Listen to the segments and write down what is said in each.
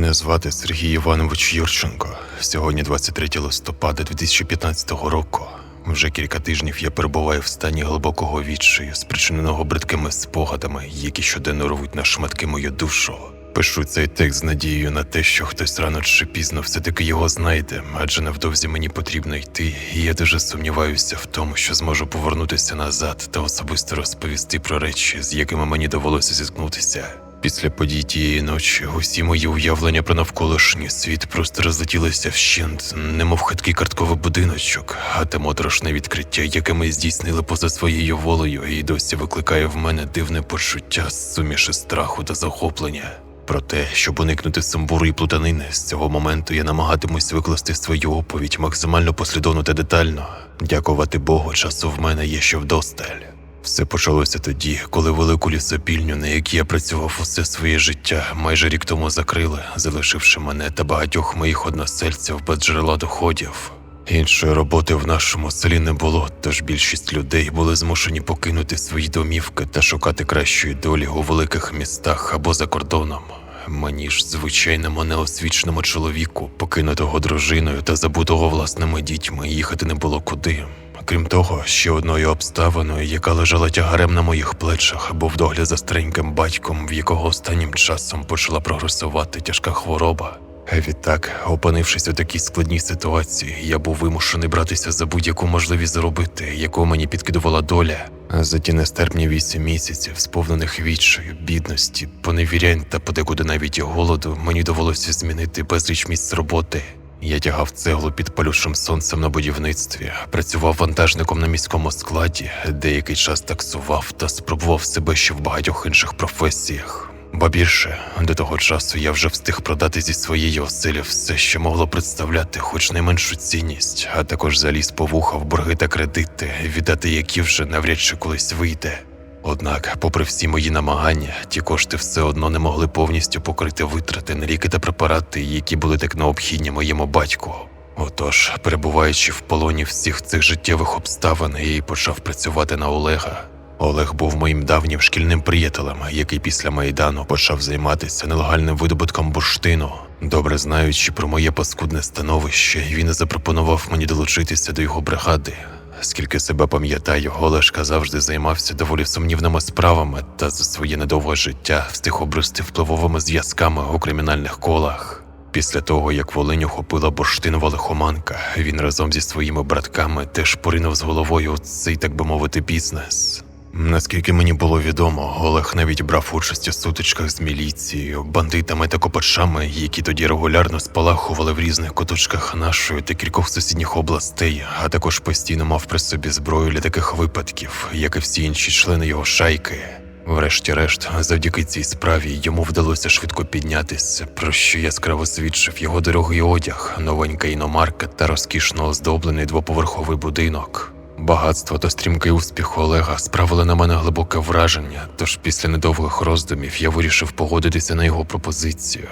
Мене звати Сергій Іванович Юрченко. Сьогодні 23 листопада 2015 року. Вже кілька тижнів я перебуваю в стані глибокого відчаю, спричиненого бридкими спогадами, які щоденно рвуть на шматки мою душу. Пишу цей текст з надією на те, що хтось рано чи пізно все-таки його знайде, адже невдовзі мені потрібно йти, і я дуже сумніваюся в тому, що зможу повернутися назад та особисто розповісти про речі, з якими мені довелося зіткнутися. Після подій тієї ночі усі мої уявлення про навколишній світ просто розлетілися вщент, немов хиткий картковий будиночок, а те моторошне відкриття, яке ми здійснили поза своєю волею, і досі викликає в мене дивне почуття суміші страху та захоплення. Проте, щоб уникнути сумбуру і плутанини, з цього моменту я намагатимусь викласти свою оповідь максимально послідовно та детально. Дякувати Богу, часу в мене є ще вдосталь. Все почалося тоді, коли велику лісопільню, на якій я працював усе своє життя, майже рік тому закрили, залишивши мене та багатьох моїх односельців без джерела доходів. Іншої роботи в нашому селі не було, тож більшість людей були змушені покинути свої домівки та шукати кращої долі у великих містах або за кордоном. Мені ж, звичайному неосвіченому чоловіку, покинутого дружиною та забутого власними дітьми, їхати не було куди. Крім того, ще одною обставиною, яка лежала тягарем на моїх плечах, був догляд за стареньким батьком, в якого останнім часом почала прогресувати тяжка хвороба. Відтак, опинившись у такій складній ситуації, я був вимушений братися за будь-яку можливість заробити, яку мені підкидувала доля. За ті нестерпні вісім місяців, сповнених відчаю, бідності, поневірянь та подекуди навіть голоду, мені довелося змінити безліч місць роботи. Я тягав цеглу під палючим сонцем на будівництві, працював вантажником на міському складі, деякий час таксував та спробував себе ще в багатьох інших професіях. Ба більше, до того часу я вже встиг продати зі своєї оселі все, що могло представляти хоч найменшу цінність, а також заліз по вуха в борги та кредити, віддати які вже навряд чи колись вийде. Однак, попри всі мої намагання, ті кошти все одно не могли повністю покрити витрати на ліки та препарати, які були так необхідні моєму батьку. Отож, перебуваючи в полоні всіх цих життєвих обставин, я й почав працювати на Олега. Олег був моїм давнім шкільним приятелем, який після майдану почав займатися нелегальним видобутком бурштину. Добре знаючи про моє паскудне становище, він запропонував мені долучитися до його бригади. Скільки себе пам'ятаю, Олешка завжди займався доволі сумнівними справами та за своє недовге життя встиг обрости впливовими зв'язками у кримінальних колах. Після того, як Волинь охопила бурштинова лихоманка, він разом зі своїми братками теж поринув з головою у цей, так би мовити, бізнес. Наскільки мені було відомо, Олег навіть брав участь у сутичках з міліцією, бандитами та копачами, які тоді регулярно спалахували в різних куточках нашої та кількох сусідніх областей, а також постійно мав при собі зброю для таких випадків, як і всі інші члени його шайки. Врешті-решт, завдяки цій справі йому вдалося швидко піднятися, про що яскраво свідчив його дорогий одяг, новенька іномарка та розкішно оздоблений двоповерховий будинок. Багатство та стрімкий успіх Олега справили на мене глибоке враження, тож після недовгих роздумів я вирішив погодитися на його пропозицію.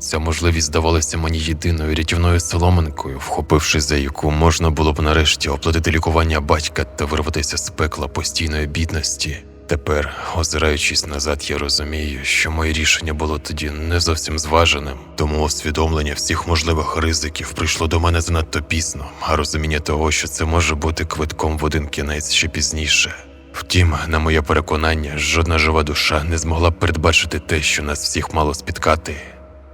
Ця можливість здавалася мені єдиною рятівною соломинкою, вхопившись за яку можна було б нарешті оплатити лікування батька та вирватися з пекла постійної бідності. Тепер, озираючись назад, я розумію, що моє рішення було тоді не зовсім зваженим, тому усвідомлення всіх можливих ризиків прийшло до мене занадто пізно, а розуміння того, що це може бути квитком в один кінець ще пізніше. Втім, на моє переконання, жодна жива душа не змогла передбачити те, що нас всіх мало спіткати.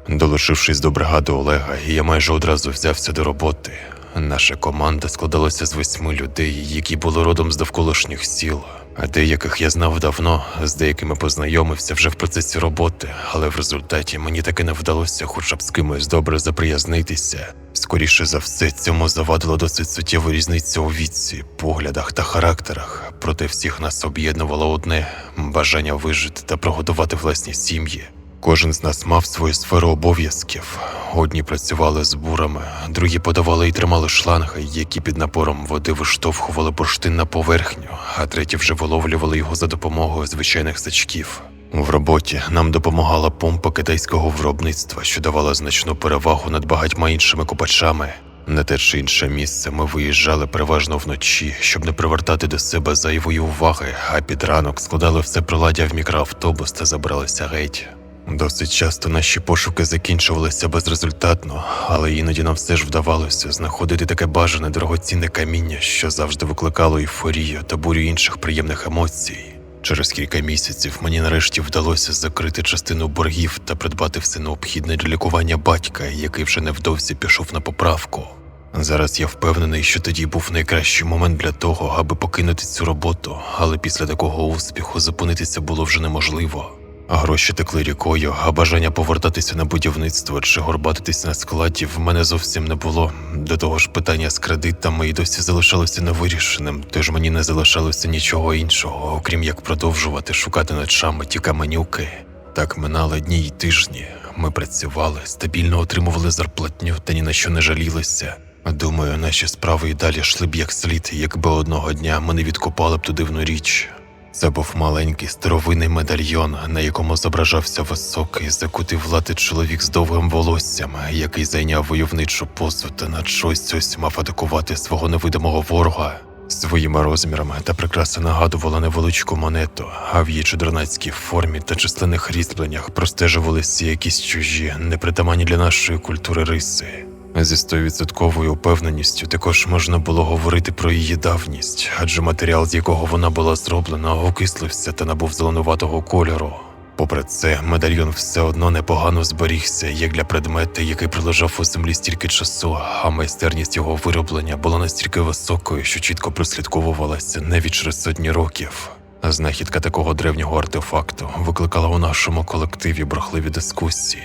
Долучившись до бригади Олега, я майже одразу взявся до роботи. Наша команда складалася з восьми людей, які були родом з довколишніх сіл. А деяких я знав давно, з деякими познайомився вже в процесі роботи, але в результаті мені таки не вдалося хоча б з кимось добре заприязнитися. Скоріше за все, цьому завадила досить суттєва різниця у віці, поглядах та характерах. Проте всіх нас об'єднувало одне бажання вижити та прогодувати власні сім'ї. Кожен з нас мав свою сферу обов'язків. Одні працювали з бурами, другі подавали і тримали шланги, які під напором води виштовхували бурштин на поверхню, а треті вже виловлювали його за допомогою звичайних сачків. В роботі нам допомагала помпа китайського виробництва, що давала значну перевагу над багатьма іншими копачами. На те чи інше місце ми виїжджали переважно вночі, щоб не привертати до себе зайвої уваги, а під ранок складали все приладдя в мікроавтобус та забралися геть. Досить часто наші пошуки закінчувалися безрезультатно, але іноді нам все ж вдавалося знаходити таке бажане дорогоцінне каміння, що завжди викликало ейфорію та бурю інших приємних емоцій. Через кілька місяців мені нарешті вдалося закрити частину боргів та придбати все необхідне для лікування батька, який вже невдовзі пішов на поправку. Зараз я впевнений, що тоді був найкращий момент для того, аби покинути цю роботу, але після такого успіху зупинитися було вже неможливо. Гроші текли рікою, а бажання повертатися на будівництво чи горбатитись на складі в мене зовсім не було. До того ж, питання з кредитами і досі залишалося невирішеним, тож мені не залишалося нічого іншого, окрім як продовжувати шукати ночами ті каменюки. Так минали дні й тижні. Ми працювали, стабільно отримували зарплатню та ні на що не жалілися. Думаю, наші справи і далі йшли б як слід, якби одного дня ми не відкопали б ту дивну річ. Це був маленький старовинний медальйон, на якому зображався високий, закутий в лати чоловік з довгим волоссям, який зайняв войовничу позу та на щось ось мав атакувати свого невидимого ворога. Своїми розмірами та прикраса нагадувала невеличку монету, а в її чудернацькій формі та численних різьбленнях простежувалися якісь чужі, непритаманні для нашої культури риси. Зі стовідсотковою упевненістю також можна було говорити про її давність, адже матеріал, з якого вона була зроблена, окислився та набув зеленуватого кольору. Попри це, медальйон все одно непогано зберігся, як для предмета, який пролежав у землі стільки часу, а майстерність його вироблення була настільки високою, що чітко прослідковувалася навіть через сотні років. Знахідка такого древнього артефакту викликала у нашому колективі брехливі дискусії.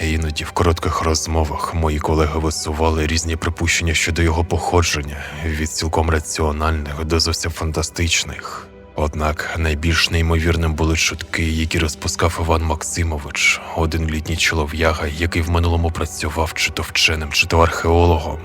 Іноді в коротких розмовах мої колеги висували різні припущення щодо його походження від цілком раціональних до зовсім фантастичних. Однак найбільш неймовірним були чутки, які розпускав Іван Максимович, один літній чолов'яга, який в минулому працював чи то вченим, чи то археологом.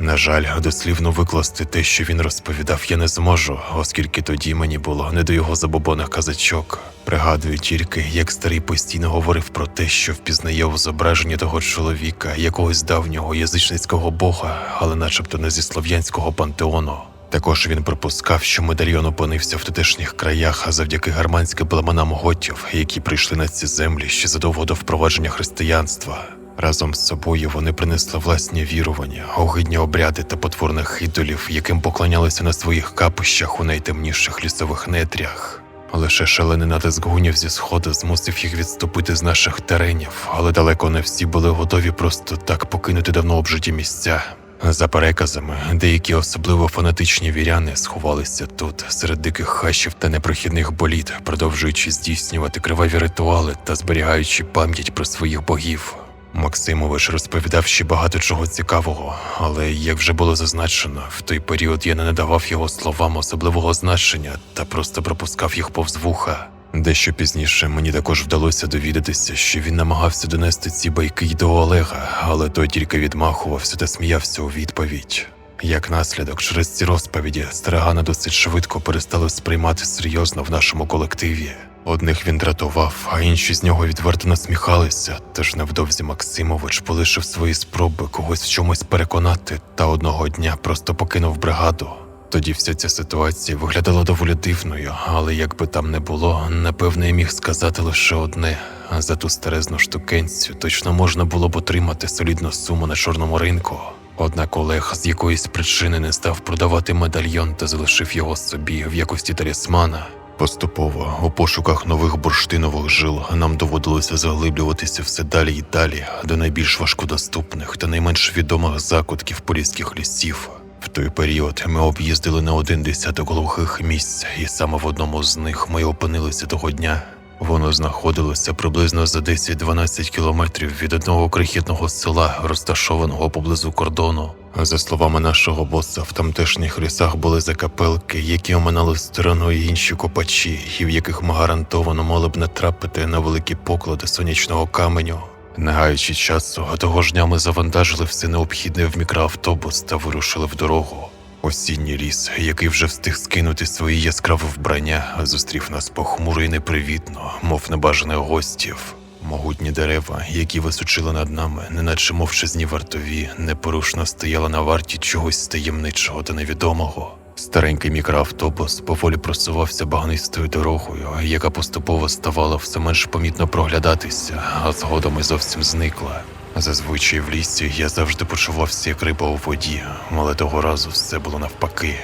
На жаль, дослівно викласти те, що він розповідав, я не зможу, оскільки тоді мені було не до його забобоних казачок. Пригадую тільки, як старий постійно говорив про те, що впізнає у зображенні того чоловіка, якогось давнього язичницького бога, але начебто не зі слов'янського пантеону. Також він припускав, що медальйон опинився в тутешніх краях завдяки германським племенам готів, які прийшли на ці землі ще задовго до впровадження християнства. Разом з собою вони принесли власні вірування, огидні обряди та потворних ідолів, яким поклонялися на своїх капищах у найтемніших лісових нетрях. Лише шалений натиск гунів зі сходу змусив їх відступити з наших теренів, але далеко не всі були готові просто так покинути давно обжиті місця. За переказами, деякі особливо фанатичні віряни сховалися тут, серед диких хащів та непрохідних боліт, продовжуючи здійснювати криваві ритуали та зберігаючи пам'ять про своїх богів. Максимович розповідав ще багато чого цікавого, але як вже було зазначено, в той період я не надавав його словам особливого значення та просто пропускав їх повз вуха. Дещо пізніше мені також вдалося довідатися, що він намагався донести ці байки й до Олега, але той тільки відмахувався та сміявся у відповідь. Як наслідок, через ці розповіді старигана досить швидко перестали сприймати серйозно в нашому колективі. Одних він дратував, а інші з нього відверто насміхалися. Тож невдовзі Максимович полишив свої спроби когось в чомусь переконати, та одного дня просто покинув бригаду. Тоді вся ця ситуація виглядала доволі дивною, але як би там не було, напевне, я міг сказати лише одне: за ту старезну штукенцю точно можна було б отримати солідну суму на чорному ринку. Однак Олег з якоїсь причини не став продавати медальйон та залишив його собі в якості талісмана. Поступово, у пошуках нових бурштинових жил, нам доводилося заглиблюватися все далі й далі до найбільш важкодоступних та найменш відомих закутків поліських лісів. В той період ми об'їздили не один десяток глухих місць, і саме в одному з них ми опинилися того дня. Воно знаходилося приблизно за 10-12 кілометрів від одного крихітного села, розташованого поблизу кордону. За словами нашого боса, в тамтешніх лісах були закапелки, які оминали стороною інші копачі, і в яких ми гарантовано мали б натрапити на великі поклади сонячного каменю. Не гаючи часу, того ж дня ми завантажили все необхідне в мікроавтобус та вирушили в дорогу. Осінній ліс, який вже встиг скинути свої яскраве вбрання, зустрів нас похмуро і непривітно, мов небажаних гостів. Могутні дерева, які височили над нами, неначе мовчазні вартові, непорушно стояли на варті чогось таємничого та невідомого. Старенький мікроавтобус поволі просувався багнистою дорогою, яка поступово ставала все менш помітно проглядатися, а згодом і зовсім зникла. Зазвичай в лісі я завжди почувався як риба у воді, але того разу все було навпаки.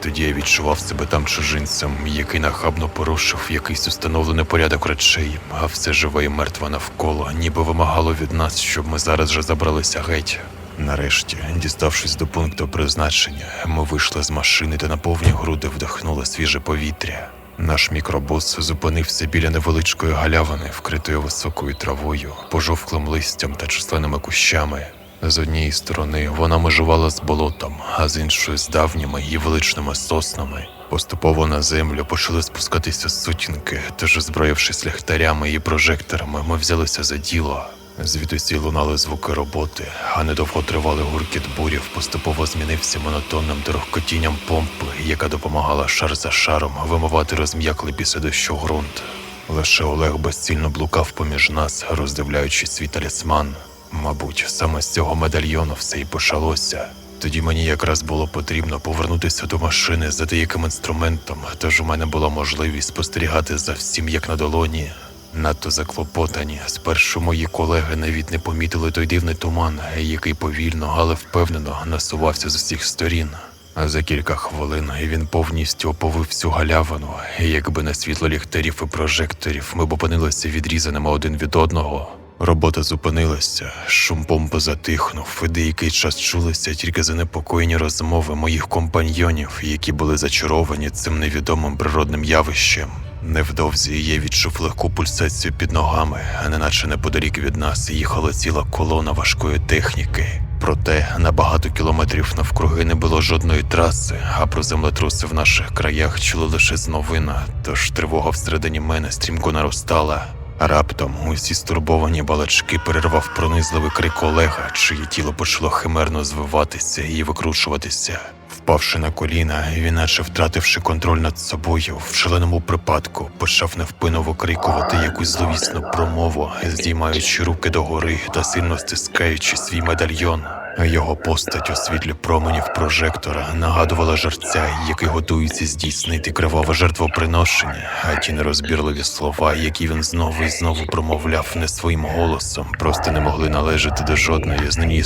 Тоді я відчував себе там чужинцем, який нахабно порушив якийсь установлений порядок речей, а все живе і мертве навколо, ніби вимагало від нас, щоб ми зараз же забралися геть. Нарешті, діставшись до пункту призначення, ми вийшли з машини та на повні груди вдихнули свіже повітря. Наш мікробус зупинився біля невеличкої галявини, вкритої високою травою, пожовклим листям та численними кущами. З однієї сторони вона межувала з болотом, а з іншої з давніми і величними соснами. Поступово на землю почали спускатися сутінки, тож, озброївшись ліхтарями і прожекторами, ми взялися за діло. Звідусі лунали звуки роботи, а недовго тривалий гуркіт бурів поступово змінився монотонним торохкотінням помпи, яка допомагала шар за шаром вимивати розм'яклий після дощу ґрунт. Лише Олег безцільно блукав поміж нас, роздивляючи свій талісман. Мабуть, саме з цього медальйону все і почалося. Тоді мені якраз було потрібно повернутися до машини за деяким інструментом, тож у мене була можливість спостерігати за всім як на долоні. Надто заклопотані. Спершу мої колеги навіть не помітили той дивний туман, який повільно, але впевнено насувався з усіх сторін. За кілька хвилин він повністю оповив всю галявину, якби не світло ліхтарів і прожекторів, ми б опинилися відрізаними один від одного. Робота зупинилася, шум помпи затихнув, і деякий час чулися тільки занепокоєні розмови моїх компаньйонів, які були зачаровані цим невідомим природним явищем. Невдовзі я відчув легку пульсацію під ногами, а неначе неподалік від нас їхала ціла колона важкої техніки. Проте на багато кілометрів навкруги не було жодної траси, а про землетруси в наших краях чули лише з новина, тож тривога всередині мене стрімко наростала. Раптом усі стурбовані балачки перервав пронизливий крик Олега, чиє тіло почало химерно звиватися і викручуватися. Впавши на коліна, він, наче втративши контроль над собою, в шаленому припадку почав невпинно викрикувати якусь зловісну промову, здіймаючи руки догори та сильно стискаючи свій медальйон. Його постать у світлі променів прожектора нагадувала жерця, який готується здійснити криваве жертвоприношення, а ті нерозбірливі слова, які він знову і знову промовляв не своїм голосом, просто не могли належати до жодної з нині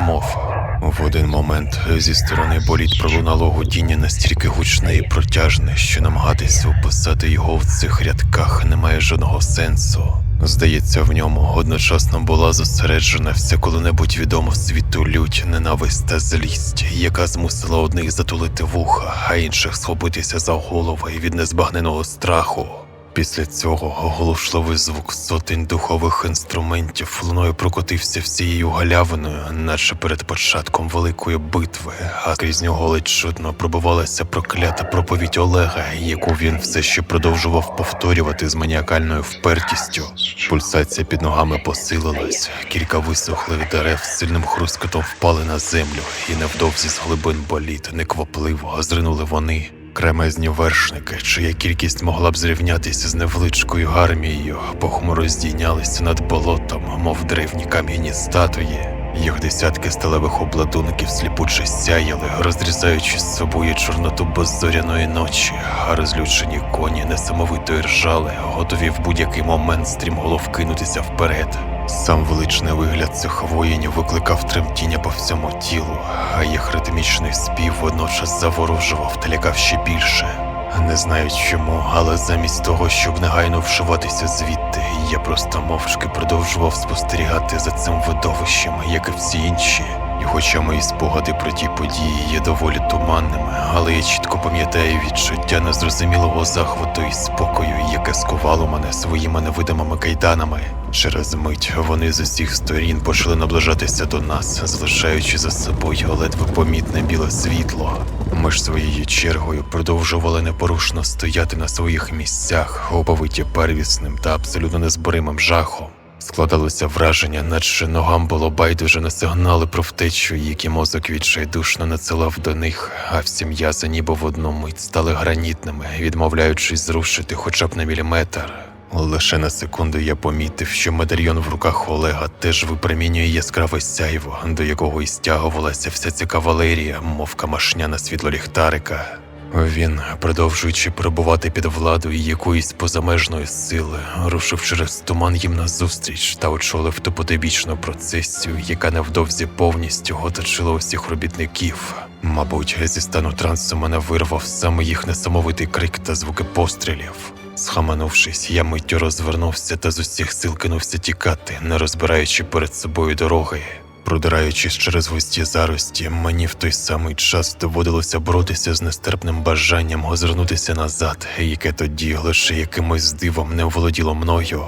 мов. В один момент зі сторони боліт пролунало гудіння настільки гучне і протяжне, що намагатися описати його в цих рядках немає жодного сенсу. Здається, в ньому одночасно була зосереджена вся коли-небудь відома світу лють, ненависть та злість, яка змусила одних затулити вуха, а інших схопитися за голови від незбагненого страху. Після цього оголошливий звук сотень духових інструментів луною прокотився всією галявиною, наче перед початком великої битви, а крізь нього ледь чутно пробивалася проклята проповідь Олега, яку він все ще продовжував повторювати з маніакальною впертістю. Пульсація під ногами посилилась, кілька висохлих дерев з сильним хрускотом впали на землю, і невдовзі з глибин боліт неквапливо зринули вони. Кремезні вершники, чия кількість могла б зрівнятися з невеличкою армією, похмуро здійнялися над болотом, мов древні кам'яні статуї. Їх десятки сталевих обладунків сліпуче сяяли, розрізаючи з собою чорноту беззоряної ночі, а розлючені коні несамовито ржали, готові в будь-який момент стрімголов кинутися вперед. Сам величний вигляд цих воїнів викликав тремтіння по всьому тілу, а їх ритмічний спів водночас заворожував та лякав ще більше. Не знаю чому, але замість того, щоб негайно вшиватися звідти, я просто мовчки продовжував спостерігати за цим видовищем, як і всі інші. І хоча мої спогади про ті події є доволі туманними, але я чітко пам'ятаю відчуття незрозумілого захвату і спокою, яке скувало мене своїми невидимими кайданами. Через мить вони з усіх сторін почали наближатися до нас, залишаючи за собою ледве помітне біле світло. Ми ж своєю чергою продовжували непорушно стояти на своїх місцях, оповиті первісним та абсолютно незборимим жахом. Складалося враження, наче ногам було байдуже на сигнали про втечу, які мозок відчайдушно надсилав до них, а всі м'язи ніби в одну мить стали гранітними, відмовляючись зрушити хоча б на міліметр. Лише на секунду я помітив, що медальйон в руках Олега теж випромінює яскраве сяйво, до якого і стягувалася вся ця кавалерія, мов камашня на світло ліхтарика. Він, продовжуючи перебувати під владою якоїсь позамежної сили, рушив через туман їм назустріч та очолив ту потойбічну процесію, яка невдовзі повністю оточила усіх робітників. Мабуть, зі стану трансу мене вирвав саме їх несамовитий крик та звуки пострілів. Схаменувшись, я миттю розвернувся та з усіх сил кинувся тікати, не розбираючи перед собою дороги. Продираючись через густі зарості, мені в той самий час доводилося боротися з нестерпним бажанням озирнутися назад, яке тоді лише якимось дивом не оволоділо мною.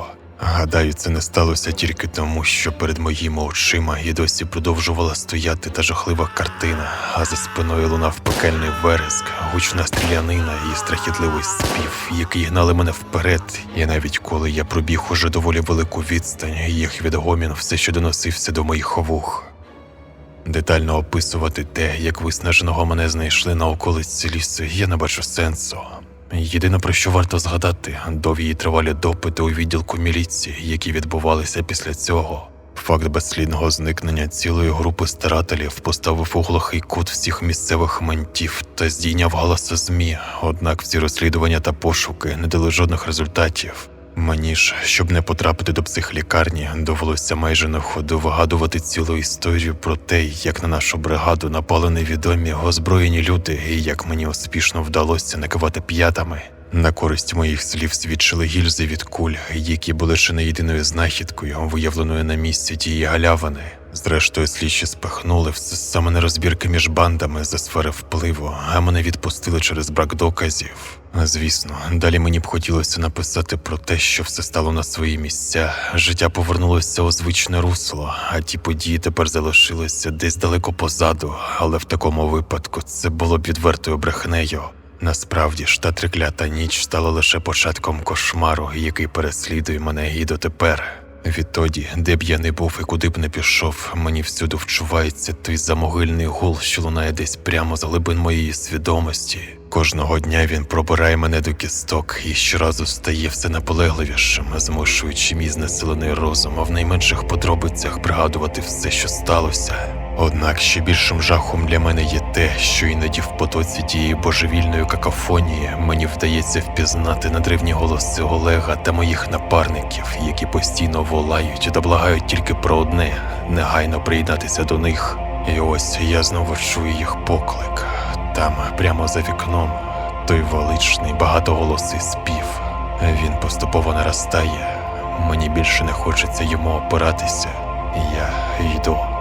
Гадаю, це не сталося тільки тому, що перед моїми очима і досі продовжувала стояти та жахлива картина, а за спиною лунав пекельний вереск, гучна стрілянина і страхітливий спів, які гнали мене вперед. І навіть коли я пробіг уже доволі велику відстань, їх відгомін все ще доносився до моїх вух. Детально описувати те, як виснаженого мене знайшли на околиці лісу, я не бачу сенсу. Єдине про що варто згадати, довгі і тривалі допити у відділку міліції, які відбувалися після цього. Факт безслідного зникнення цілої групи старателів поставив у глухий кут всіх місцевих ментів та здійняв галаси ЗМІ. Однак всі розслідування та пошуки не дали жодних результатів. Мені ж, щоб не потрапити до психлікарні, довелося майже на ходу вигадувати цілу історію про те, як на нашу бригаду напали невідомі озброєні люди, і як мені успішно вдалося накивати п'ятами. На користь моїх слів свідчили гільзи від куль, які були ще не єдиною знахідкою, виявленою на місці тієї галявини. Зрештою, слідчі спихнули все саме на розбірки між бандами за сфери впливу, а мене відпустили через брак доказів. Звісно, далі мені б хотілося написати про те, що все стало на свої місця. Життя повернулося у звичне русло, а ті події тепер залишилися десь далеко позаду. Але в такому випадку це було б відвертою брехнею. Насправді ж та триклята ніч стала лише початком кошмару, який переслідує мене і дотепер. Відтоді, де б я не був і куди б не пішов, мені всюди вчувається той замогильний гул, що лунає десь прямо за глибин моєї свідомості. Кожного дня він пробирає мене до кісток і щоразу стає все наполегливішим, змушуючи мій знесилений розум, а в найменших подробицях пригадувати все, що сталося. Однак ще більшим жахом для мене є те, що іноді в потоці тієї божевільної какафонії мені вдається впізнати надривні голоси Олега та моїх напарників, які постійно волають та благають тільки про одне негайно приєднатися до них. І ось я знову чую їх поклик. Там, прямо за вікном, той величний багатоголосий спів. Він поступово наростає. Мені більше не хочеться йому опиратися. Я йду.